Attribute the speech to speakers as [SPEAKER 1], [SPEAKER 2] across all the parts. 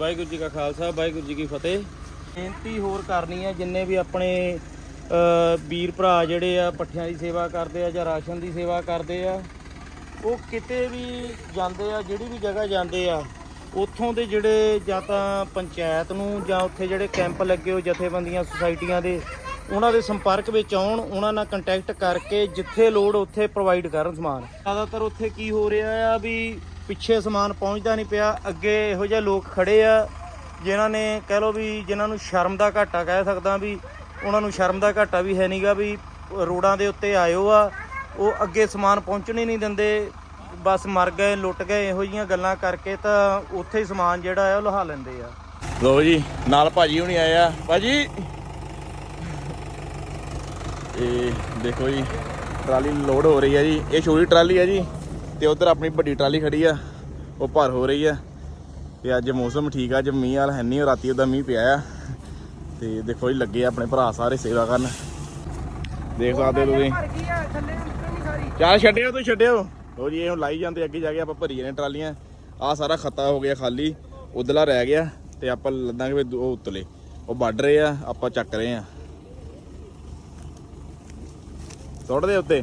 [SPEAKER 1] ਵਾਹਿਗੁਰੂ ਜੀ ਕਾ ਖਾਲਸਾ, ਵਾਹਿਗੁਰੂ ਜੀ ਕੀ ਫਤਿਹ। ਬੇਨਤੀ ਹੋਰ ਕਰਨੀ ਹੈ, ਜਿੰਨੇ ਵੀ ਆਪਣੇ ਵੀਰ ਭਰਾ ਜਿਹੜੇ ਆ, ਪੱਠਿਆਂ ਦੀ ਸੇਵਾ ਕਰਦੇ ਆ ਜਾਂ ਰਾਸ਼ਨ ਦੀ ਸੇਵਾ ਕਰਦੇ ਆ, ਉਹ ਕਿਤੇ ਵੀ ਜਾਂਦੇ ਆ, ਜਿਹੜੀ ਵੀ ਜਗ੍ਹਾ ਜਾਂਦੇ ਆ, ਉੱਥੋਂ ਦੇ ਜਿਹੜੇ ਜਾਂ ਤਾਂ ਪੰਚਾਇਤ ਨੂੰ ਜਾਂ ਉੱਥੇ ਜਿਹੜੇ ਕੈਂਪ ਲੱਗੇ ਹੋ ਜਥੇਬੰਦੀਆਂ, ਸੁਸਾਇਟੀਆਂ ਦੇ ਉਹਨਾਂ ਦੇ ਸੰਪਰਕ ਵਿੱਚ ਆਉਣ, ਉਹਨਾਂ ਨਾਲ ਕੰਟੈਕਟ ਕਰਕੇ ਜਿੱਥੇ ਲੋੜ ਉੱਥੇ ਪ੍ਰੋਵਾਈਡ ਕਰਨ ਸਮਾਨ। ਜ਼ਿਆਦਾਤਰ ਉੱਥੇ ਕੀ ਹੋ ਰਿਹਾ ਆ ਵੀ ਪਿੱਛੇ ਸਮਾਨ ਪਹੁੰਚਦਾ ਨਹੀਂ ਪਿਆ, ਅੱਗੇ ਇਹੋ ਜਿਹੇ ਲੋਕ ਖੜੇ ਆ, ਜਿਨ੍ਹਾਂ ਨੇ ਕਹਿ ਲਓ ਵੀ ਜਿਨ੍ਹਾਂ ਨੂੰ ਸ਼ਰਮ ਦਾ ਘਾਟਾ ਕਹਿ ਸਕਦਾ ਵੀ, ਉਹਨਾਂ ਨੂੰ ਸ਼ਰਮ ਦਾ ਘਾਟਾ ਵੀ ਹੈ ਨਹੀਂਗਾ ਵੀ ਰੋਡਾਂ ਦੇ ਉੱਤੇ ਆਇਓ ਆ, ਉਹ ਅੱਗੇ ਸਮਾਨ ਪਹੁੰਚਣੇ ਨਹੀਂ ਦਿੰਦੇ, ਬਸ ਮਰ ਗਏ, ਲੁੱਟ ਗਏ, ਇਹੋ ਜਿਹੀਆਂ ਗੱਲਾਂ ਕਰਕੇ ਤਾਂ ਉੱਥੇ ਹੀ ਸਮਾਨ ਜਿਹੜਾ ਆ ਉਹ ਲਹਾ ਲੈਂਦੇ ਆ।
[SPEAKER 2] ਲੋ ਜੀ, ਨਾਲ ਭਾਜੀ ਹੁਣੀ ਆਇਆ ਆ। ਭਾਜੀ ਇਹ ਦੇਖੋ ਜੀ, ਟਰਾਲੀ ਲੋਡ ਹੋ ਰਹੀ ਹੈ ਜੀ। ਇਹ ਛੋਟੀ ਟਰਾਲੀ ਹੈ ਜੀ ਤੇ ਉਧਰ ਆਪਣੀ ਵੱਡੀ ਟਰਾਲੀ ਖੜੀ ਆ, ਉਹ ਭਰ ਹੋ ਰਹੀ ਆ। ਤੇ ਅੱਜ ਮੌਸਮ ਠੀਕ ਆ, ਅੱਜ ਮੀਂਹ ਵਾਲ ਹੈ ਨਹੀਂ ਰਾਤੀ ਉਹਦਾ ਮੀਂਹ ਪਿਆ ਆ। ਤੇ ਦੇਖੋ ਜੀ, ਲੱਗੇ ਆ ਆਪਣੇ ਭਰਾ ਸਾਰੇ ਸੇਵਾ ਕਰਨ। ਦੇਖ ਸਕਦੇ ਹੋ ਤੁਸੀਂ। ਚੱਲ ਛੱਡਿਓ, ਤੁਸੀਂ ਛੱਡਿਓ। ਲੋ ਜੀ, ਇਹ ਲਾਈ ਜਾਂਦੇ, ਅੱਗੇ ਜਾ ਕੇ ਆਪਾਂ ਭਰੀ ਜਾਣੇ ਟਰਾਲੀਆਂ। ਆ ਸਾਰਾ ਖੱਤਾ ਹੋ ਗਿਆ ਖਾਲੀ ਉਦਲਾ ਰਹਿ ਗਿਆ ਤੇ ਆਪਾਂ ਲੱਦਾਂਗੇ ਵੀ ਉਹ ਉਤਲੇ। ਉਹ ਵੱਢ ਰਹੇ ਆ, ਆਪਾਂ ਚੱਕ ਰਹੇ ਆ। ਸੁੱਟ ਦੇ ਉੱਤੇ।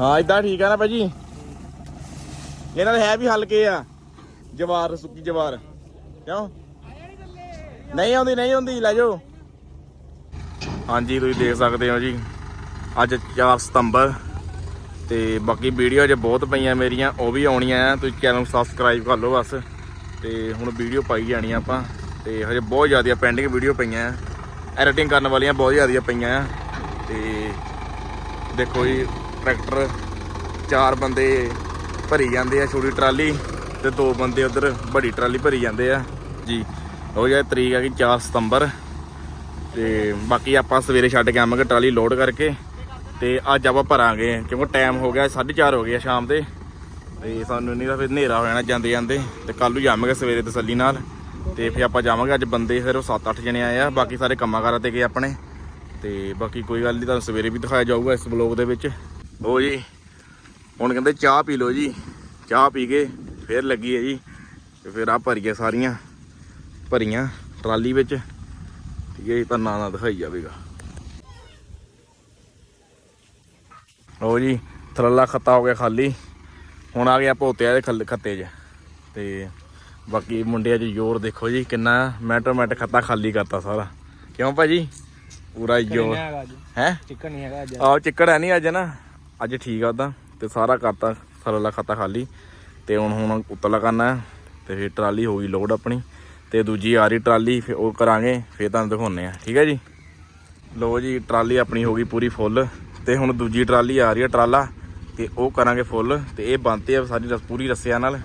[SPEAKER 2] ਹਾਂ ਇਦਾਂ ਠੀਕ ਆ ਨਾ ਭਾਜੀ। ਇਹਨਾਂ ਦੇ ਹੈ ਵੀ ਹਲਕੇ ਆ। ਜਵਾਰ, ਸੁੱਕੀ ਜਵਾਰ। ਕਿਉਂ? ਨਹੀਂ ਆਉਂਦੀ ਨਹੀਂ ਆਉਂਦੀ, ਲੈ ਜਾਓ। ਹਾਂਜੀ, ਤੁਸੀਂ ਦੇਖ ਸਕਦੇ ਹੋ ਜੀ। ਅੱਜ 4 ਸਤੰਬਰ ਤੇ ਬਾਕੀ ਵੀਡੀਓ ਜੇ ਬਹੁਤ ਪਈਆਂ ਮੇਰੀਆਂ, ਉਹ ਵੀ ਆਉਣੀਆਂ ਆ। ਤੁਸੀਂ ਚੈਨਲ ਨੂੰ ਸਬਸਕ੍ਰਾਈਬ ਕਰ ਲਓ ਬਸ। ਤੇ ਹੁਣ ਵੀਡੀਓ ਪਾਈ ਜਾਣੀ ਆਪਾਂ। ਤੇ ਹਜੇ ਬਹੁਤ ਜ਼ਿਆਦਾ ਪੈਂਡਿੰਗ ਵੀਡੀਓ ਪਈਆਂ ਆ। ਐਡੀਟਿੰਗ ਕਰਨ ਵਾਲੀਆਂ ਬਹੁਤ ਜ਼ਿਆਦੀਆਂ ਪਈਆਂ ਆ। ਤੇ ਦੇਖੋ ਜੀ, ਟਰੈਕਟਰ ਚਾਰ ਬੰਦੇ ਭਰੀ ਜਾਂਦੇ ਆ, ਛੋਟੀ ਟਰਾਲੀ ਤੇ ਦੋ ਬੰਦੇ ਉਧਰ ਬੜੀ ਟਰਾਲੀ ਭਰੀ ਜਾਂਦੇ ਆ। ਜੀ ਉਹ ਜਿਹੜੀ ਤਰੀਕ ਹੈ ਕਿ 4 ਸਤੰਬਰ। ਤੇ ਬਾਕੀ ਆਪਾਂ ਸਵੇਰੇ ਛੱਡ ਕੇ ਆਵਾਂਗੇ ਟਰਾਲੀ ਲੋਡ ਕਰਕੇ। ਤੇ ਅੱਜ ਆਪਾਂ ਭਰਾਂਗੇ, ਕਿਉਂਕਿ ਟਾਈਮ ਹੋ ਗਿਆ 4:30 ਹੋ ਗਿਆ ਸ਼ਾਮ ਦੇ। ਤੇ ਸਾਨੂੰ ਨਹੀਂ ਤਾਂ ਫਿਰ ਹਨੇਰਾ ਹੋ ਜਾਣਾ ਜਾਂਦੇ ਜਾਂਦੇ ਤੇ ਕੱਲ ਨੂੰ ਜਾਵਾਂਗੇ ਸਵੇਰੇ ਤਸੱਲੀ ਨਾਲ। ਤੇ ਫਿਰ ਆਪਾਂ ਜਾਵਾਂਗੇ ਅੱਜ ਬੰਦੇ ਫਿਰ ਉਹ 7-8 ਜਣੇ ਆਏ ਆ, ਬਾਕੀ ਸਾਰੇ ਕੰਮਾਂ ਕਾਰਾਂ ਤੇ ਗਏ ਆਪਣੇ। ਤੇ ਬਾਕੀ ਕੋਈ ਗੱਲ ਨਹੀਂ ਤੁਹਾਨੂੰ ਸਵੇਰੇ ਵੀ ਦਿਖਾਇਆ ਜਾਊਗਾ ਇਸ ਬਲੌਗ ਦੇ ਵਿੱਚ। ਉਹ ਜੀ, ਹੁਣ ਕਹਿੰਦੇ ਚਾਹ ਪੀ ਲਓ ਜੀ। ਚਾਹ ਪੀ ਕੇ ਫਿਰ ਲੱਗੀ ਹੈ ਜੀ। ਤੇ ਫਿਰ ਆ ਭਰੀਆਂ ਸਾਰੀਆਂ, ਭਰੀਆਂ ਟਰਾਲੀ ਵਿੱਚ। ਠੀਕ ਹੈ ਜੀ, ਤਾਂ ਨਾਂ ਨਾ ਦਿਖਾਈ ਜਾਵੇਗਾ। ਲਓ ਜੀ ਥਰਲਾ ਖੱਤਾ ਹੋ ਗਿਆ ਖਾਲੀ। ਹੁਣ ਆ ਗਿਆ ਭੋਤਿਆ ਦੇ ਖੱਲ- ਖੱਤੇ 'ਚ। ਤੇ ਬਾਕੀ ਮੁੰਡਿਆਂ 'ਚ ਜ਼ੋਰ ਦੇਖੋ ਜੀ ਕਿੰਨਾ ਮੈਟਰ ਮੈਟ ਖੱਤਾ ਖਾਲੀ ਕਰਤਾ ਸਾਰਾ। ਕਿਉਂ ਭਾਜੀ? ਪੂਰਾ ਜ਼ੋਰ। ਹੈ?
[SPEAKER 1] ਚਿਕਨ ਨਹੀਂ ਹੈਗਾ ਅੱਜ।
[SPEAKER 2] ਆਹ ਚਿੱਕੜ ਹੈ ਨਹੀਂ ਅੱਜ ਨਾ। ਅੱਜ ਠੀਕ ਆ ਉਦਾਂ ਤੇ। ਸਾਰਾ ਕਰਤਾ ਥਰਲਾ ਖੱਤਾ ਖਾਲੀ। ਤੇ ਹੁਣ ਹੁਣ ਉੱਤਲਾ ਕਰਨਾ ਤੇ ਫਿਰ ਟਰਾਲੀ ਹੋ ਗਈ ਲੋਡ ਆਪਣੀ। ਤੇ ਦੂਜੀ ਆ ਰਹੀ ਟਰਾਲੀ ਫਿਰ ਉਹ ਕਰਾਂਗੇ ਫਿਰ ਤੁਹਾਨੂੰ ਦਿਖਾਉਨੇ ਆ ਠੀਕ ਹੈ ਜੀ? ਲੋ ਜੀ ਟਰਾਲੀ ਆਪਣੀ ਹੋ ਗਈ ਪੂਰੀ ਫੁੱਲ। ਤੇ ਹੁਣ ਦੂਜੀ ਟਰਾਲੀ ਆ ਰਹੀ ਹੈ ਟਰਾਲਾ। ਤੇ ਉਹ ਕਰਾਂਗੇ ਫੁੱਲ। ਤੇ ਇਹ ਬੰਨਤੇ ਆ ਸਾਰੀ ਪੂਰੀ ਰੱਸਿਆਂ ਨਾਲ।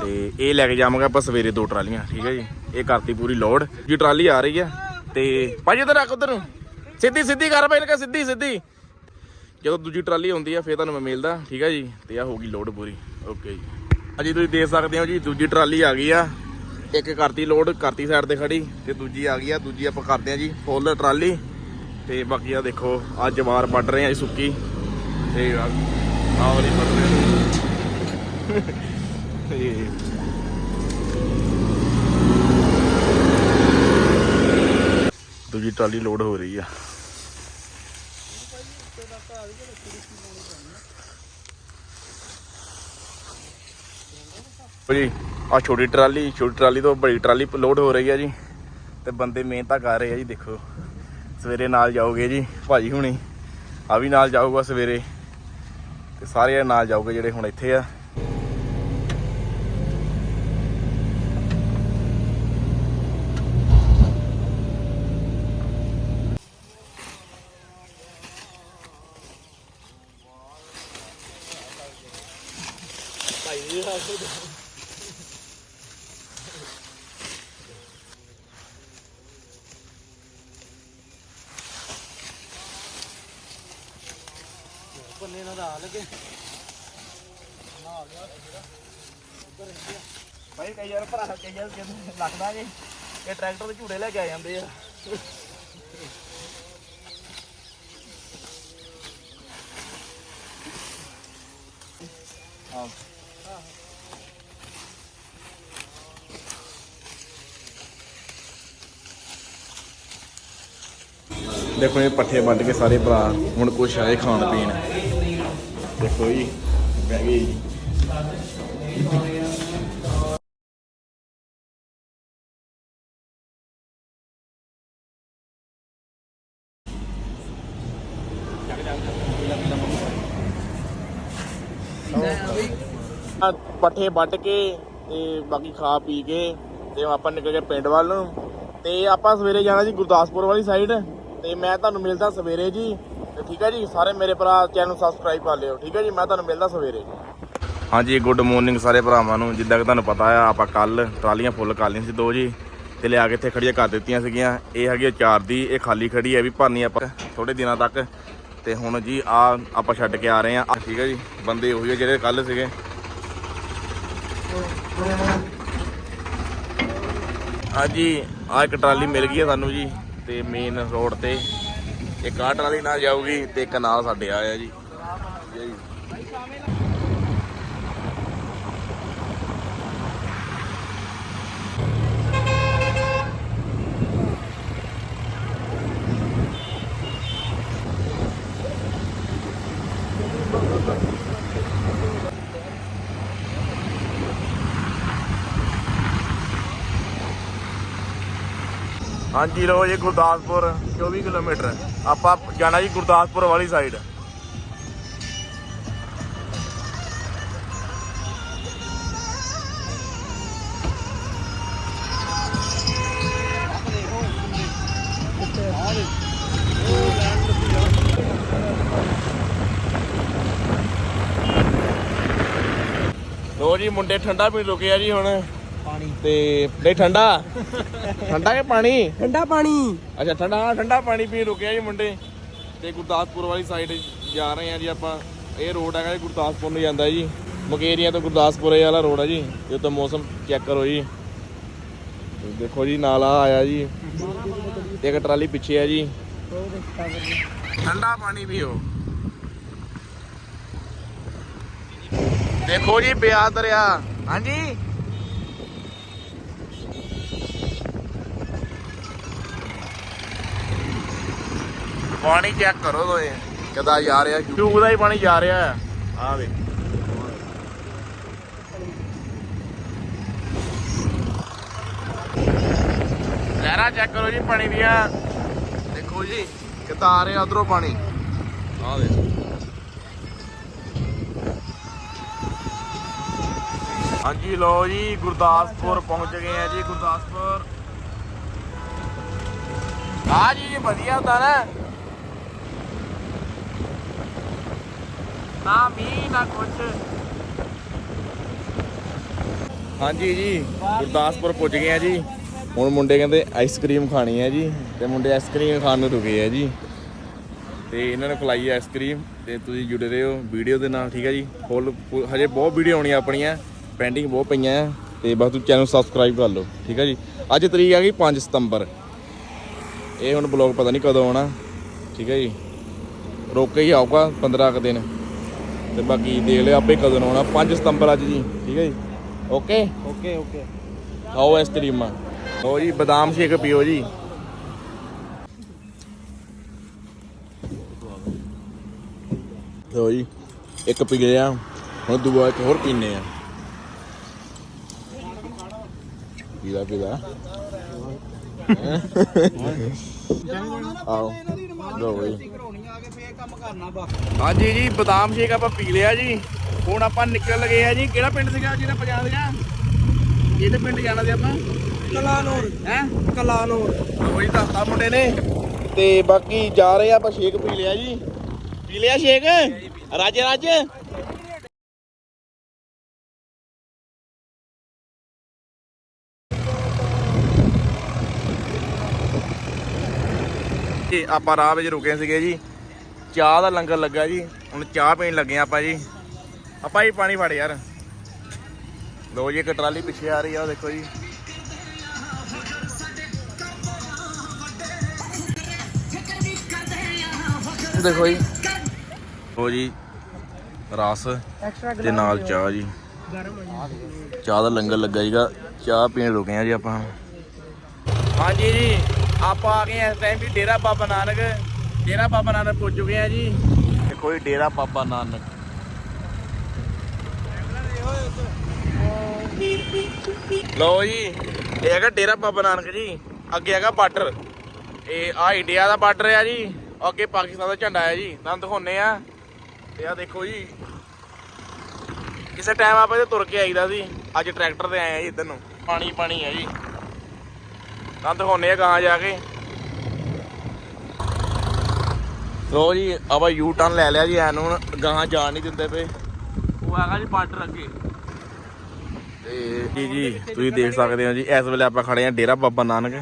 [SPEAKER 2] ਤੇ ਇਹ ਲੈ ਕੇ ਜਾਵਾਂਗੇ ਆਪਾਂ ਸਵੇਰੇ ਦੋ ਟਰਾਲੀਆਂ, ਠੀਕ ਹੈ ਜੀ? ਇਹ ਕਰਤੀ ਪੂਰੀ ਲੋਡ। ਜੀ, ਟਰਾਲੀ ਆ ਰਹੀ ਹੈ ਤੇ ਭਾਜੀ, ਉਧਰ ਰੱਖ, ਉਧਰ ਨੂੰ। ਸਿੱਧੀ ਸਿੱਧੀ ਕਰ ਭਾਈ ਲਗਾ ਸਿੱਧੀ ਸਿੱਧੀ। ਜਦੋਂ ਦੂਜੀ ਟਰਾਲੀ ਆਉਂਦੀ ਆ, ਫੇਰ ਤੁਹਾਨੂੰ ਮੈਂ ਮਿਲਦਾ, ਠੀਕ ਹੈ ਜੀ? ਤੇ ਆ ਹੋ ਗਈ ਲੋਡ ਪੂਰੀ। ਓਕੇ ਜੀ। ਅਜੀ ਤੁਸੀਂ ਦੇਖ ਸਕਦੇ ਹੋ ਜੀ, ਦੂਜੀ ਟਰਾਲੀ ਆ ਗਈ ਆ। ਇੱਕ ਕਰਤੀ ਲੋਡ, ਕਰਤੀ ਸਾਈਡ ਤੇ ਖੜੀ, ਤੇ ਦੂਜੀ ਆ ਗਈ ਆ। ਦੂਜੀ ਆਪਾਂ ਕਰਦੇ ਆ ਜੀ ਫੁੱਲ ਟਰਾਲੀ। ਤੇ ਬਾਕੀ ਆ ਦੇਖੋ, ਆ ਜਵਾਰ ਵੱਢ ਰਹੇ ਆ ਜੀ ਸੁੱਕੀ। ਤੇ ਆਹ ਵਾਲੀ ਵੱਢ ਰਹੇ ਤੇ ਦੂਜੀ ਟਰਾਲੀ ਲੋਡ ਹੋ ਰਹੀ ਆ। ਉਹ ਜੀ ਆ ਛੋਟੀ ਟਰਾਲੀ ਛੋਟੀ ਟਰਾਲੀ ਤੋਂ ਬੜੀ ਟਰਾਲੀ ਲੋਡ ਹੋ ਰਹੀ ਆ ਜੀ। ਤੇ ਬੰਦੇ ਮਿਹਨਤਾਂ ਕਰ ਰਹੇ ਆ ਜੀ, ਦੇਖੋ। ਸਵੇਰੇ ਨਾਲ ਜਾਓਗੇ ਜੀ, ਭਾਜੀ ਹੁਣੀ। ਆ ਵੀ ਨਾਲ ਜਾਊਗਾ ਸਵੇਰੇ। ਤੇ ਸਾਰੇ ਨਾਲ ਜਾਓਗੇ ਜਿਹੜੇ ਹੁਣ ਇੱਥੇ ਆ।
[SPEAKER 1] ਬੰਨੇ ਨਾਲ ਆ ਲਗੇ
[SPEAKER 2] ਭਾਈ ਕਈ ਯਾਰ ਭਰਾ, ਕਈ ਯਾਰ ਲੱਗਦਾ ਜੀ ਇਹ ਟਰੈਕਟਰ ਦੇ ਝੂੜੇ ਲੈ ਕੇ ਆ ਜਾਂਦੇ ਆ। ਹਾਂ ਦੇਖੋ ਇਹ ਪੱਠੇ ਵੰਡ ਕੇ ਸਾਰੇ ਭਰਾ ਹੁਣ ਕੁਛ ਆਏ ਖਾਣ ਪੀਣ। ਦੇਖੋ ਜੀ, ਬਹਿ ਗਏ ਜੀ। ਪੱਠੇ ਵੱਢ ਕੇ ਤੇ ਬਾਕੀ ਖਾ ਪੀ ਕੇ ਤੇ ਆਪਾਂ ਨਿਕਲ ਗਏ ਪਿੰਡ ਵੱਲ ਨੂੰ। ਤੇ ਆਪਾਂ ਸਵੇਰੇ ਜਾਣਾ ਜੀ ਗੁਰਦਾਸਪੁਰ ਵਾਲੀ ਸਾਈਡ ਤੇ ਮੈਂ ਤੁਹਾਨੂੰ ਮਿਲਦਾ ਸਵੇਰੇ ਜੀ। ਤੇ ਠੀਕ ਹੈ ਜੀ, ਸਾਰੇ ਮੇਰੇ ਭਰਾ ਚੈਨਲ ਸਬਸਕ੍ਰਾਈਬ ਕਰ ਲਿਓ। ਠੀਕ ਹੈ ਜੀ, ਮੈਂ ਤੁਹਾਨੂੰ ਮਿਲਦਾ ਸਵੇਰੇ ਹਾਂਜੀ ਗੁੱਡ ਮਾਰਨਿੰਗ ਸਾਰੇ ਭਰਾਵਾਂ ਨੂੰ। ਜਿੱਦਾਂ ਕਿ ਤੁਹਾਨੂੰ ਪਤਾ ਆ, ਆਪਾਂ ਕੱਲ ਟਰਾਲੀਆਂ ਫੁੱਲ ਕਰ ਲਈਆਂ ਸੀ ਦੋ ਜੀ। ਤੇ ਲਿਆ ਕੇ ਇੱਥੇ ਖੜੀਆਂ ਕਰ ਦਿੱਤੀਆਂ ਸੀਗੀਆਂ। ਇਹ ਹੈਗੀ ਚਾਰ ਦੀ, ਇਹ ਖਾਲੀ ਖੜੀ ਹੈ ਵੀ ਭਰਨੀ ਆਪਾਂ ਥੋੜੇ ਦਿਨਾਂ ਤੱਕ। ਤੇ ਹੁਣ ਜੀ ਆ, ਆਪਾਂ ਛੱਡ ਕੇ ਆ ਰਹੇ ਆ। ਠੀਕ ਹੈ ਜੀ, ਬੰਦੇ ਉਹੀ ਆ ਜਿਹੜੇ ਕੱਲ ਸੀਗੇ। ਹਾਂਜੀ ਆ ਇੱਕ ਟਰਾਲੀ ਮਿਲ ਗਈ ਆ ਸਾਨੂੰ ਜੀ, ਤੇ ਮੇਨ ਰੋਡ ਤੇ। ਇੱਕ ਆਹ ਟਰਾਲੀ ਨਾਲ ਜਾਊਗੀ ਤੇ ਇੱਕ ਨਾਲ ਸਾਡੇ ਆਇਆ ਜੀ ਠੀਕ ਹੈ ਜੀ। ਹਾਂਜੀ ਲੋ ਜੀ, ਗੁਰਦਾਸਪੁਰ 24 ਕਿਲੋਮੀਟਰ। ਆਪਾਂ ਜਾਣਾ ਜੀ ਗੁਰਦਾਸਪੁਰ ਵਾਲੀ ਸਾਈਡ ਲੋ ਜੀ, ਮੁੰਡੇ ਠੰਡਾ ਪੀ ਰੁਕੇ ਆ ਜੀ ਹੁਣ।
[SPEAKER 1] ਪਾਣੀ।
[SPEAKER 2] ਤੇ ਨਹੀਂ ਠੰਡਾ? ਠੰਡਾ ਕਿ ਪਾਣੀ?
[SPEAKER 1] ਠੰਡਾ ਪਾਣੀ।
[SPEAKER 2] ਅੱਛਾ ਠੰਡਾ ਹਾਂ, ਠੰਡਾ ਪਾਣੀ ਪੀ ਰੁਕਿਆ ਜੀ ਮੁੰਡੇ। ਤੇ ਗੁਰਦਾਸਪੁਰ ਵਾਲੀ ਸਾਈਡ ਜਾ ਰਹੇ ਆ ਜੀ ਆਪਾਂ। ਇਹ ਰੋਡ ਹੈਗਾ ਜੀ ਗੁਰਦਾਸਪੁਰ ਨੂੰ ਜਾਂਦਾ ਜੀ। ਮੁਕੇਰੀਆਂ ਤੋਂ ਗੁਰਦਾਸਪੁਰ ਇਹ ਵਾਲਾ ਰੋਡ ਹੈ ਜੀ। ਇਹ ਤਾਂ ਮੌਸਮ ਚੈੱਕ ਕਰੋ ਜੀ। ਦੇਖੋ ਜੀ ਨਾਲ ਆ ਆਇਆ ਜੀ। ਇੱਕ ਟਰਾਲੀ ਪਿੱਛੇ ਹੈ ਜੀ। ਠੰਡਾ ਪਾਣੀ ਪੀਓ। ਦੇਖੋ ਜੀ ਬਿਆਸ ਦਰਿਆ। ਹਾਂਜੀ? ਪਾਣੀ ਚੈੱਕ ਕਰੋ ਦੋਏ ਕਿਦਾ ਜਾ ਰਿਹਾ ਟਿਊਬ ਦਾ ਹੀ ਪਾਣੀ ਜਾ ਰਿਹਾ ਹੈ? ਆ ਵੇ ਲਹਿਰਾ ਚੈੱਕ ਕਰੋ ਜੀ ਪਾਣੀ ਦੀਆਂ। ਦੇਖੋ ਜੀ ਕਿੱਦਾਂ ਆ ਰਿਹਾ ਉਧਰੋਂ ਪਾਣੀ? ਆ ਵੇ ਹਾਂਜੀ ਲੋ ਜੀ ਗੁਰਦਾਸਪੁਰ ਪਹੁੰਚ ਗਏ ਆ ਜੀ ਗੁਰਦਾਸਪੁਰ। ਆ ਜੀ ਵਧੀਆ ਹੁੰਦਾ ਨਾ। ਨਾ ਮੀਂਹ, ਨਾ ਕੁਛ। ਹਾਂਜੀ ਜੀ, ਗੁਰਦਾਸਪੁਰ ਪੁੱਜ ਗਏ ਆ ਜੀ। ਹੁਣ ਮੁੰਡੇ ਕਹਿੰਦੇ ਆਈਸਕ੍ਰੀਮ ਖਾਣੀ ਹੈ ਜੀ, ਤੇ ਮੁੰਡੇ ਆਈਸਕ੍ਰੀਮ ਖਾਣ ਨੂੰ ਰੁਕੇ ਆ ਜੀ। ਤੇ ਇਹਨਾਂ ਨੇ ਖਲਾਈ ਆਈਸਕ੍ਰੀਮ ਤੇ ਤੁਸੀਂ ਜੁੜੇ ਰਹੋ ਵੀਡੀਓ ਦੇ ਨਾਲ, ਠੀਕ ਹੈ ਜੀ? ਫੁੱਲ ਹਜੇ ਬਹੁਤ ਵੀਡੀਓ ਆਉਣੀ ਆਪਣੀਆਂ ਪੈਂਡਿੰਗ ਬਹੁਤ ਪਈਆਂ ਆ, ਤੇ ਬਸ ਤੁਸੀਂ ਚੈਨਲ ਸਬਸਕ੍ਰਾਈਬ ਕਰ ਲਓ, ਠੀਕ ਹੈ ਜੀ? ਅੱਜ ਤਰੀਕ ਆ ਗਈ 5 ਸਤੰਬਰ। ਇਹ ਹੁਣ ਬਲੌਗ ਪਤਾ ਨਹੀਂ ਕਦੋਂ ਆਉਣਾ, ਠੀਕ ਹੈ ਜੀ? ਰੋਕੇ ਹੀ ਆਊਗਾ 15 ਕੁ ਦਿਨ। ਤੇ ਬਾਕੀ ਦੇਖ ਲਿਓ ਆਪੇ ਕਦੋਂ ਆਉਣਾ। 5 ਸਤੰਬਰ ਅੱਜ ਜੀ ਠੀਕ ਹੈ ਜੀ? ਓਕੇ
[SPEAKER 1] ਓਕੇ ਓਕੇ
[SPEAKER 2] ਖਾਓ ਆਈਸਕ੍ਰੀਮਾਂ ਲਓ ਜੀ ਬਦਾਮ ਸ਼ੇਕ ਪੀਓ ਜੀ। ਲਓ ਜੀ ਇੱਕ ਪੀ ਲਿਆ ਹੁਣ ਦੂਆ ਇੱਕ ਹੋਰ ਪੀਨੇ ਆ। ਪੀਲਾ ਪੀਲਾ। ਆਓ ਲਓ ਜੀ।
[SPEAKER 1] ਆ ਕੇ ਫੇਰ ਕੰਮ ਕਰਨਾ
[SPEAKER 2] ਹਾਂਜੀ ਜੀ ਬਦਾਮ ਸ਼ੇਕ ਆਪਾਂ ਪੀ ਲਿਆ ਜੀ। ਹੁਣ ਆਪਾਂ ਨਿਕਲ ਗਏ ਆ ਜੀ। ਕਿਹੜਾ ਪਿੰਡ ਸੀਗਾ ਜਿਹਦਾ ਪਜਾਣ ਸੀਗਾ? ਇਹਦੇ ਪਿੰਡ ਜਾਣਾ ਸੀ ਆਪਾਂ।
[SPEAKER 1] ਕਲਾਨੌਰ।
[SPEAKER 2] ਹੈ?
[SPEAKER 1] ਕਲਾਨੌਰ।
[SPEAKER 2] ਉਹੀ ਦੱਸਦਾ ਮੁੰਡੇ ਨੇ। ਤੇ ਬਾਕੀ ਜਾ ਰਹੇ ਆ ਆਪਾਂ ਸ਼ੇਕ ਪੀ ਲਿਆ ਜੀ। ਪੀ ਲਿਆ ਸ਼ੇਕ? ਰਾਜੇ ਰਾਜ। ਆਪਾਂ ਰਾਹ ਵਿੱਚ ਰੁਕੇ ਸੀਗੇ ਜੀ। ਚਾਹ ਦਾ ਲੰਗਰ ਲੱਗਾ ਜੀ। ਹੁਣ ਚਾਹ ਪੀਣ ਲੱਗੇ ਆਪਾਂ ਜੀ। ਆਪਾਂ ਹੀ ਪਾਣੀ ਫੜ ਯਾਰ। ਲੋ ਜੀ ਇੱਕ ਟਰਾਲੀ ਪਿੱਛੇ ਆ ਰਹੀ ਆ ਦੇਖੋ ਜੀ। ਦੇਖੋ ਜੀ। ਉਹ ਜੀ ਰਸ
[SPEAKER 1] ਐਕਸਟਰਾ
[SPEAKER 2] ਤੇ ਨਾਲ ਚਾਹ ਜੀ। ਚਾਹ ਦਾ ਲੰਗਰ ਲੱਗਾ ਜੀਗਾ ਚਾਹ ਪੀਣ ਰੁਕੇ ਆ ਜੀ ਆਪਾਂ। ਹਾਂਜੀ ਜੀ ਆਪਾਂ ਆ ਗਏ ਇਸ ਟਾਈਮ ਵੀ ਡੇਰਾ ਬਾਬਾ ਨਾਨਕ। ਡੇਰਾ ਬਾਬਾ ਨਾਨਕ ਪੁੱਜ ਚੁੱਕੇ ਆ ਜੀ। ਦੇਖੋ ਜੀ ਡੇਰਾ ਬਾਬਾ ਨਾਨਕ। ਲੋ ਜੀ ਇਹ ਹੈਗਾ ਡੇਰਾ ਬਾਬਾ ਨਾਨਕ ਜੀ। ਅੱਗੇ ਹੈਗਾ ਬਾਰਡਰ। ਇਹ ਆ ਇੰਡੀਆ ਦਾ ਬਾਰਡਰ ਆ ਜੀ। ਅੱਗੇ ਪਾਕਿਸਤਾਨ ਦਾ ਝੰਡਾ ਹੈ ਜੀ। ਤੁਹਾਨੂੰ ਦਿਖਾਉਨੇ ਆ। ਤੇ ਆ ਦੇਖੋ ਜੀ ਕਿਸੇ ਟਾਈਮ ਆਪਾਂ ਇਹ ਤੁਰ ਕੇ ਆਈਦਾ ਸੀ। ਅੱਜ ਟਰੈਕਟਰ ਤੇ ਆਏ ਆ ਜੀ ਇੱਧਰ ਨੂੰ। ਪਾਣੀ ਪਾਣੀ ਹੈ ਜੀ। ਤੁਹਾਨੂੰ ਦਿਖਾਉਨੇ ਆ ਗਾਂ ਜਾ ਕੇ। ਲੋ ਜੀ ਆਪਾਂ ਯੂ ਟਰਨ ਲੈ ਲਿਆ ਜੀ ਐਨ ਹੁਣ ਗਾਂ ਜਾਣ ਨਹੀਂ ਦਿੰਦੇ ਪਏ। ਉਹ ਹੈਗਾ ਜੀ ਬਾਰਡਰ ਅੱਗੇ ਤੇ ਜੀ ਜੀ ਤੁਸੀਂ ਦੇਖ ਸਕਦੇ ਹੋ ਜੀ ਇਸ ਵੇਲੇ ਆਪਾਂ ਖੜੇ ਆ ਡੇਰਾ ਬਾਬਾ ਨਾਨਕ।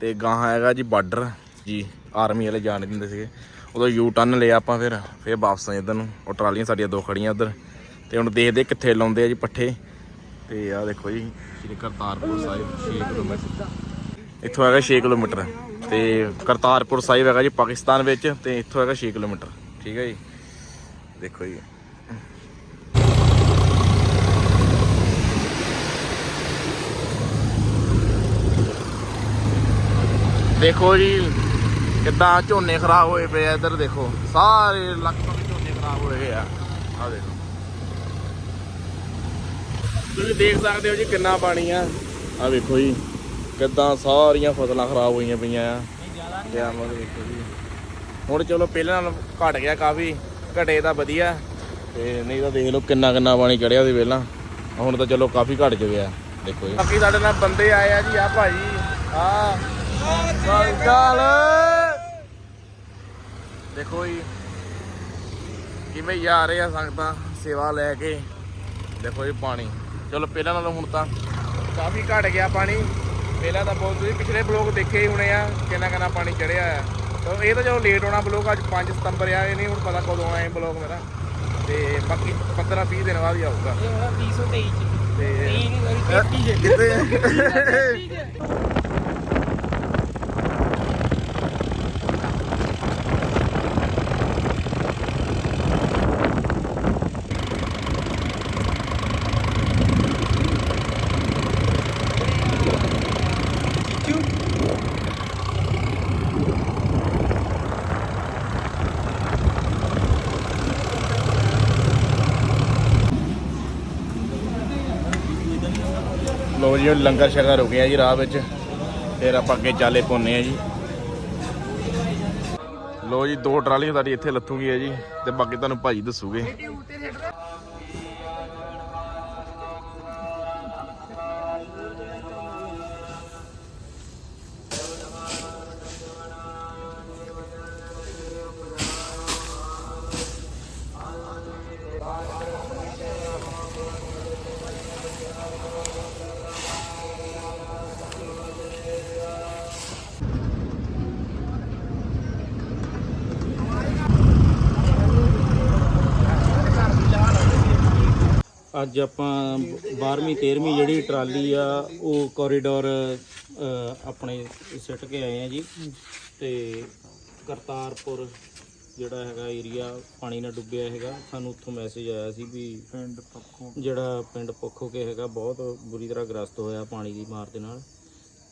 [SPEAKER 2] ਤੇ ਗਾਂ ਹੈਗਾ ਜੀ ਬਾਰਡਰ ਜੀ ਆਰਮੀ ਵਾਲੇ ਜਾਣ ਨਹੀਂ ਦਿੰਦੇ ਸੀਗੇ। ਉਦੋਂ ਯੂ ਟਰਨ ਲਿਆ ਆਪਾਂ ਫਿਰ ਫਿਰ ਵਾਪਸ ਆਏ ਇੱਧਰ ਨੂੰ। ਉਹ ਟਰਾਲੀਆਂ ਸਾਡੀਆਂ ਦੋ ਖੜੀਆਂ ਉੱਧਰ। ਤੇ ਹੁਣ ਦੇਖਦੇ ਕਿੱਥੇ ਲਾਉਂਦੇ ਆ ਜੀ ਪੱਠੇ। ਤੇ ਆ ਦੇਖੋ ਜੀ ਸ਼੍ਰੀ ਕਰਤਾਰਪੁਰ ਸਾਹਿਬ 6 ਕਿਲੋਮੀਟਰ। ਇੱਥੋਂ ਹੈਗਾ 6 ਕਿਲੋਮੀਟਰ। ਤੇ ਕਰਤਾਰਪੁਰ ਸਾਹਿਬ ਹੈਗਾ ਜੀ, ਪਾਕਿਸਤਾਨ ਵਿੱਚ ਤੇ ਇੱਥੋਂ ਹੈਗਾ 6 ਕਿਲੋਮੀਟਰ। ਠੀਕ ਹੈ ਜੀ? ਦੇਖੋ ਜੀ। ਦੇਖੋ ਜੀ, ਕਿੱਦਾਂ ਝੋਨੇ ਖਰਾਬ ਹੋਏ ਪਏ ਆ ਇੱਧਰ ਦੇਖੋ। ਸਾਰੇ ਲਗਭਗ ਝੋਨੇ ਖਰਾਬ ਹੋਏ ਗਏ ਆ। ਆ ਦੇਖੋ। ਤੁਸੀਂ ਦੇਖ ਸਕਦੇ ਹੋ ਜੀ ਕਿੰਨਾ ਪਾਣੀ ਆ। ਆ ਵੇਖੋ ਜੀ। ਕਿੱਦਾਂ ਸਾਰੀਆਂ ਫਸਲਾਂ ਖਰਾਬ ਹੋਈਆਂ ਪਈਆਂ ਆ। ਤੇ ਆ ਮਗ ਜੀ ਹੁਣ ਚਲੋ ਪਹਿਲਾਂ ਨਾਲ ਘਟ ਗਿਆ ਕਾਫੀ, ਘਟੇ ਤਾਂ ਵਧੀਆ। ਤੇ ਨਹੀਂ ਤਾਂ ਦੇਖ ਲਓ ਕਿੰਨਾ ਕਿੰਨਾ ਪਾਣੀ ਚੜਿਆ ਉਹਦੇ ਪਹਿਲਾਂ। ਹੁਣ ਤਾਂ ਚਲੋ ਕਾਫੀ ਘਟ ਚੁੱਕਿਆ, ਦੇਖੋ ਜੀ। ਬਾਕੀ ਸਾਡੇ ਨਾਲ ਬੰਦੇ ਆਏ ਆ ਜੀ ਆ ਭਾਜੀ ਆ ਚੱਲ ਦੇਖੋ ਜੀ, ਕਿਵੇਂ ਜਾ ਰਹੇ ਆ ਸੰਗਤਾਂ ਸੇਵਾ ਲੈ ਕੇ। ਦੇਖੋ ਜੀ ਪਾਣੀ। ਚਲੋ ਪਹਿਲਾਂ ਨਾਲੋਂ ਹੁਣ ਤਾਂ ਕਾਫੀ ਘਟ ਗਿਆ ਪਾਣੀ। ਪਹਿਲਾਂ ਤਾਂ ਬਹੁਤ ਤੁਸੀਂ ਪਿਛਲੇ ਬਲੌਗ ਦੇਖੇ ਹੀ ਹੋਣੇ ਆ ਕਿੰਨਾ ਕਿੰਨਾ ਪਾਣੀ ਚੜਿਆ ਆ। ਤਾਂ ਇਹ ਤਾਂ ਚਲੋ ਲੇਟ ਹੋਣਾ ਬਲੌਗ ਅੱਜ 5 ਸਤੰਬਰ ਆ ਇਹ ਨਹੀਂ ਹੁਣ ਪਤਾ ਕਦੋਂ ਆਏ ਬਲੌਗ ਮੇਰਾ। ਤੇ ਬਾਕੀ 15 20 ਦਿਨ ਬਾਅਦ ਹੀ ਆਊਗਾ।
[SPEAKER 1] ਇਹ ਹੋਣਾ 223 ਚ।
[SPEAKER 2] ਤੇ
[SPEAKER 1] ਇਹ
[SPEAKER 2] ਜੀ ਲੰਗਰ ਸ਼ਗਰ ਰੁਕੇ ਆ ਜੀ ਰਾਹ ਵਿੱਚ। ਫਿਰ ਆਪਾਂ ਅੱਗੇ ਚਾਲੇ ਪਾਉਨੇ ਆ ਜੀ। ਲੋ ਜੀ, ਦੋ ਟਰਾਲੀਆਂ ਤੁਹਾਡੀ ਇੱਥੇ ਲੱਥੂਗੀ ਹੈ ਜੀ, ਤੇ ਬਾਕੀ ਤੁਹਾਨੂੰ ਭਾਜੀ ਦੱਸੂਗੇ।
[SPEAKER 1] ਅੱਜ ਆਪਾਂ 12ਵੀਂ 13ਵੀਂ ਜਿਹੜੀ ਟਰਾਲੀ ਆ ਉਹ ਕੋਰੀਡੋਰ ਆਪਣੇ ਸਿੱਟ ਕੇ ਆਏ ਆ ਜੀ। ਤੇ ਕਰਤਾਰਪੁਰ ਜਿਹੜਾ ਹੈਗਾ ਏਰੀਆ ਪਾਣੀ ਨਾਲ ਡੁੱਬਿਆ ਹੈਗਾ। ਸਾਨੂੰ ਉੱਥੋਂ ਮੈਸੇਜ ਆਇਆ ਸੀ ਵੀ ਪਿੰਡ ਪੱਖੋ। ਜਿਹੜਾ ਪਿੰਡ ਪੱਖੋ ਕੇ ਹੈਗਾ ਬਹੁਤ ਬੁਰੀ ਤਰ੍ਹਾਂ ਗ੍ਰਸਤ ਹੋਇਆ ਪਾਣੀ ਦੀ ਮਾਰ ਦੇ ਨਾਲ।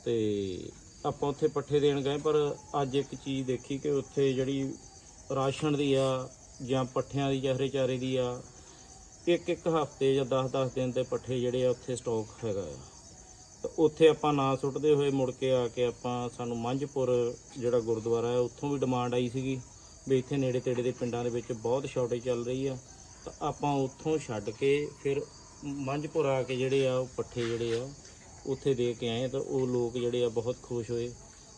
[SPEAKER 1] ਤੇ ਆਪਾਂ ਉੱਥੇ ਪੱਠੇ ਦੇਣ ਗਏ ਪਰ ਅੱਜ ਇੱਕ ਚੀਜ਼ ਦੇਖੀ ਕਿ ਉੱਥੇ ਜਿਹੜੀ ਰਾਸ਼ਨ ਦੀ ਆ ਜਾਂ ਪੱਠਿਆਂ ਦੀ ਚਾਰੇ ਚਾਰੇ ਦੀ ਆ ਇੱਕ ਇੱਕ ਹਫ਼ਤੇ ਜਾਂ 10-10 ਦਿਨ ਦੇ ਪੱਠੇ ਜਿਹੜੇ ਆ ਉੱਥੇ ਸਟਾਕ ਹੈਗਾ ਆ। ਤਾਂ ਉੱਥੇ ਆਪਾਂ ਨਾ ਸੁੱਟਦੇ ਹੋਏ ਮੁੜ ਕੇ ਆ ਕੇ ਆਪਾਂ ਸਾਨੂੰ ਮੰਝਪੁਰ ਜਿਹੜਾ ਗੁਰਦੁਆਰਾ ਹੈ, ਉੱਥੋਂ ਵੀ ਡਿਮਾਂਡ ਆਈ ਸੀਗੀ ਵੀ ਇੱਥੇ ਨੇੜੇ ਤੇੜੇ ਦੇ ਪਿੰਡਾਂ ਦੇ ਵਿੱਚ ਬਹੁਤ ਸ਼ਾਰਟੇਜ ਚੱਲ ਰਹੀ ਆ। ਤਾਂ ਆਪਾਂ ਉੱਥੋਂ ਛੱਡ ਕੇ ਫਿਰ ਮੰਝਪੁਰ ਆ ਕੇ ਜਿਹੜੇ ਆ ਉਹ ਪੱਠੇ ਜਿਹੜੇ ਆ ਉੱਥੇ ਦੇ ਕੇ ਆਏ ਤਾਂ ਉਹ ਲੋਕ ਜਿਹੜੇ ਆ ਬਹੁਤ ਖੁਸ਼ ਹੋਏ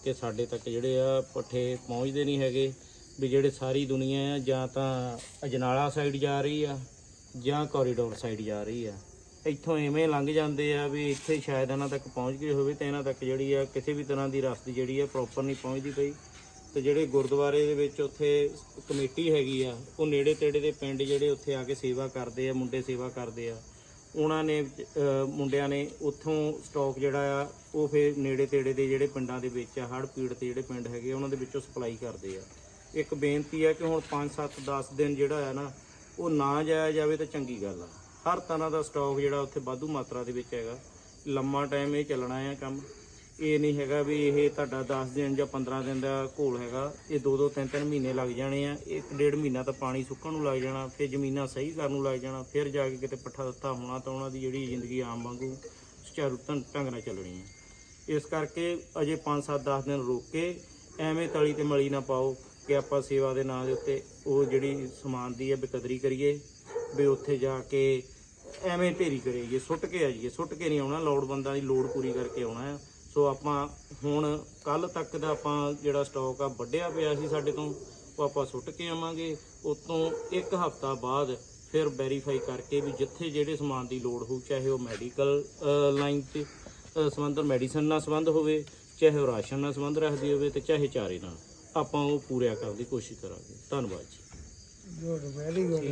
[SPEAKER 1] ਕਿ ਸਾਡੇ ਤੱਕ ਜਿਹੜੇ ਆ ਪੱਠੇ ਪਹੁੰਚਦੇ ਨਹੀਂ ਹੈਗੇ ਵੀ ਜਿਹੜੇ ਸਾਰੀ ਦੁਨੀਆ ਆ ਜਾਂ ਤਾਂ ਅਜਨਾਲਾ ਸਾਈਡ ਜਾ ਰਹੀ ਆ ਜਾਂ ਕੋਰੀਡੋਰ ਸਾਈਡ ਜਾ ਰਹੀ ਆ। ਇੱਥੋਂ ਐਵੇਂ ਲੰਘ ਜਾਂਦੇ ਆ ਵੀ ਇੱਥੇ ਸ਼ਾਇਦ ਇਹਨਾਂ ਤੱਕ ਪਹੁੰਚ ਗਈ ਹੋਵੇ ਤੇ ਇਹਨਾਂ ਤੱਕ ਜਿਹੜੀ ਆ ਕਿਸੇ ਵੀ ਤਰ੍ਹਾਂ ਦੀ ਰਸਤੀ ਜਿਹੜੀ ਆ ਪ੍ਰੋਪਰ ਨਹੀਂ ਪਹੁੰਚਦੀ ਪਈ। ਤੇ ਜਿਹੜੇ ਗੁਰਦੁਆਰੇ ਦੇ ਵਿੱਚ ਉੱਥੇ ਕਮੇਟੀ ਹੈਗੀ ਆ, ਉਹ ਨੇੜੇ ਤੇੜੇ ਦੇ ਪਿੰਡ ਜਿਹੜੇ ਉੱਥੇ ਆ ਕੇ ਸੇਵਾ ਕਰਦੇ ਆ, ਮੁੰਡੇ ਸੇਵਾ ਕਰਦੇ ਆ। ਉਹਨਾਂ ਨੇ ਮੁੰਡਿਆਂ ਨੇ ਉੱਥੋਂ ਸਟਾਕ ਜਿਹੜਾ ਆ, ਉਹ ਫਿਰ ਨੇੜੇ ਤੇੜੇ ਦੇ ਜਿਹੜੇ ਪਿੰਡਾਂ ਦੇ ਵਿੱਚ ਆ, ਹੜ੍ਹ ਪੀੜਤ ਜਿਹੜੇ ਪਿੰਡ ਹੈਗੇ ਉਹਨਾਂ ਦੇ ਵਿੱਚੋਂ ਸਪਲਾਈ ਕਰਦੇ ਆ। ਇੱਕ ਬੇਨਤੀ ਆ ਕਿ ਹੁਣ 5 7 10 ਦਿਨ ਜਿਹੜਾ ਆ ਨਾ ਉਹ ਨਾ ਜਾਇਆ ਜਾਵੇ ਤਾਂ ਚੰਗੀ ਗੱਲ ਆ। ਹਰ ਤਰ੍ਹਾਂ ਦਾ ਸਟਾਕ ਜਿਹੜਾ ਉੱਥੇ ਵਾਧੂ ਮਾਤਰਾ ਦੇ ਵਿੱਚ ਹੈਗਾ। ਲੰਮਾ ਟਾਈਮ ਇਹ ਚੱਲਣਾ ਹੈ ਕੰਮ। ਇਹ ਨਹੀਂ ਹੈਗਾ ਵੀ ਇਹ ਤੁਹਾਡਾ 10 ਦਿਨ ਜਾਂ 15 ਦਿਨ ਦਾ ਘੋਲ ਹੈਗਾ। ਇਹ 2-2 3-3 ਮਹੀਨੇ ਲੱਗ ਜਾਣੇ ਆ। ਇੱਕ ਡੇਢ ਮਹੀਨਾ ਤਾਂ ਪਾਣੀ ਸੁੱਕਣ ਨੂੰ ਲੱਗ ਜਾਣਾ, ਫਿਰ ਜ਼ਮੀਨਾਂ ਸਹੀ ਕਰਨ ਨੂੰ ਲੱਗ ਜਾਣਾ, ਫਿਰ ਜਾ ਕੇ ਕਿਤੇ ਪੱਠਾ ਦਿੱਤਾ ਹੋਣਾ ਤਾਂ ਉਹਨਾਂ ਦੀ ਜਿਹੜੀ ਜ਼ਿੰਦਗੀ ਆਮ ਵਾਂਗੂ ਸੁਚਾਰੂ ਢੰਗ ਨਾਲ ਚੱਲਣੀ ਹੈ ਇਸ ਕਰਕੇ ਅਜੇ 5-7 10 ਦਿਨ ਰੋਕ ਕੇ ਐਵੇਂ ਤਲੀ ਤੇ ਮਲੀ ਨਾ ਪਾਓ ਕਿ ਆਪਾਂ ਸੇਵਾ ਦੇ ਨਾਂ ਦੇ ਉੱਤੇ ਉਹ ਜਿਹੜੀ ਸਮਾਨ ਦੀ ਹੈ ਬੇਕਦਰੀ ਕਰੀਏ, ਵੀ ਉੱਥੇ ਜਾ ਕੇ ਐਵੇਂ ਢੇਰੀ ਕਰੀਏ ਸੁੱਟ ਕੇ ਆਈਏ ਸੁੱਟ ਕੇ ਨਹੀਂ ਆਉਣਾ ਲੋੜਵੰਦਾਂ ਦੀ ਲੋੜ ਪੂਰੀ ਕਰਕੇ ਆਉਣਾ ਹੈ। ਸੋ ਆਪਾਂ ਹੁਣ ਕੱਲ ਤੱਕ ਦਾ ਆਪਾਂ ਜਿਹੜਾ ਸਟਾਕ ਆ ਵੱਢਿਆ ਪਿਆ ਸੀ ਸਾਡੇ ਤੋਂ, ਉਹ ਆਪਾਂ ਸੁੱਟ ਕੇ ਆਵਾਂਗੇ। ਉਤੋਂ ਇੱਕ ਹਫ਼ਤਾ ਬਾਅਦ ਫਿਰ ਵੈਰੀਫਾਈ ਕਰਕੇ ਵੀ ਜਿੱਥੇ ਜਿਹੜੇ ਸਮਾਨ ਦੀ ਲੋੜ ਹੋਊ, ਚਾਹੇ ਉਹ ਮੈਡੀਕਲ ਲਾਈਨ ਤੇ ਸੰਬੰਧ ਮੈਡੀਸਨ ਨਾਲ ਸੰਬੰਧ ਹੋਵੇ, ਚਾਹੇ ਉਹ ਰਾਸ਼ਨ ਨਾਲ ਸੰਬੰਧ ਰੱਖਦੀ ਹੋਵੇ ਤੇ ਚਾਹੇ ਚਾਰੇ ਨਾਲ। ਆਪਾਂ ਉਹ ਪੂਰਿਆ ਕਰਨ ਦੀ ਕੋਸ਼ਿਸ਼ ਕਰਾਂਗੇ। ਧੰਨਵਾਦ ਜੀ।
[SPEAKER 3] Very good